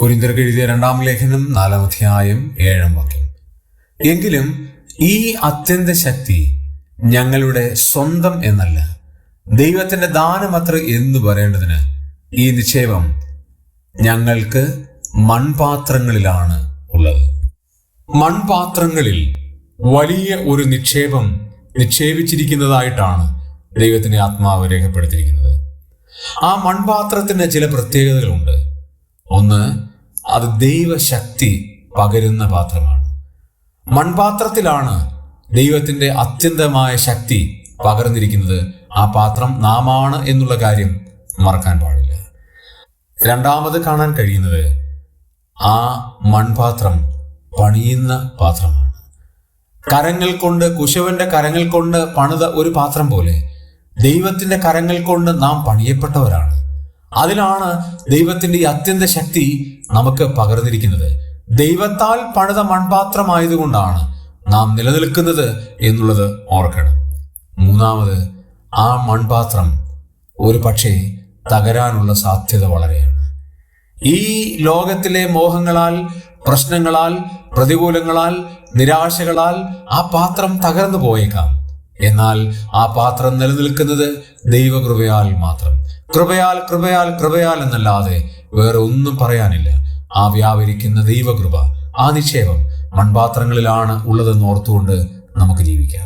കുരിന്തർക്ക് എഴുതിയ രണ്ടാം ലേഖനം നാലാം അധ്യായം ഏഴാം വാക്യം. എങ്കിലും ഈ അത്യന്ത ശക്തി ഞങ്ങളുടെ സ്വന്തം എന്നല്ല ദൈവത്തിന്റെ ദാനമത്ര എന്ന് പറയേണ്ടതിന് ഈ നിക്ഷേപം ഞങ്ങൾക്ക് മൺപാത്രങ്ങളിലാണ് ഉള്ളത്. മൺപാത്രങ്ങളിൽ വലിയ ഒരു നിക്ഷേപം നിക്ഷേപിച്ചിരിക്കുന്നതായിട്ടാണ് ദൈവത്തിന്റെ ആത്മാവ് രേഖപ്പെടുത്തിയിരിക്കുന്നത്. ആ മൺപാത്രത്തിന് ചില പ്രത്യേകതകളുണ്ട്. ഒന്ന് അത് ദൈവശക്തി പകരുന്ന പാത്രമാണ്. മൺപാത്രത്തിലാണ് ദൈവത്തിന്റെ അത്യന്തമായ ശക്തി പകർന്നിരിക്കുന്നത്. ആ പാത്രം നാമാണ് എന്നുള്ള കാര്യം മറക്കാൻ പാടില്ല. രണ്ടാമത് കാണാൻ കഴിയുന്നത് ആ മൺപാത്രം പണിയുന്ന പാത്രമാണ്. കരങ്ങൾ കൊണ്ട് കുശവന്റെ കരങ്ങൾ കൊണ്ട് പണിത ഒരു പാത്രം പോലെ ദൈവത്തിന്റെ കരങ്ങൾ കൊണ്ട് നാം പണിയപ്പെട്ടവരാണ്. അതിലാണ് ദൈവത്തിന്റെ ഈ അത്യന്ത ശക്തി നമുക്ക് പകർന്നിരിക്കുന്നത്. ദൈവത്താൽ പണിത മൺപാത്രമായതുകൊണ്ടാണ് നാം നിലനിൽക്കുന്നത് എന്നുള്ളത് ഓർക്കണം. മൂന്നാമത് ആ മൺപാത്രം ഒരു പക്ഷേ തകരാനുള്ള സാധ്യത വളരെയാണ്. ഈ ലോകത്തിലെ മോഹങ്ങളാൽ പ്രശ്നങ്ങളാൽ പ്രതികൂലങ്ങളാൽ നിരാശകളാൽ ആ പാത്രം തകർന്നു പോയേക്കാം. എന്നാൽ ആ പാത്രം നിലനിൽക്കുന്നത് ദൈവകൃപയാൽ മാത്രം. കൃപയാൽ കൃപയാൽ കൃപയാൽ എന്നല്ലാതെ വേറെ ഒന്നും പറയാനില്ല. ആ വ്യാപരിക്കുന്ന ദൈവകൃപ ആ നിക്ഷേപം മൺപാത്രങ്ങളിലാണ് ഉള്ളതെന്ന് ഓർത്തുകൊണ്ട് നമുക്ക് ജീവിക്കാം.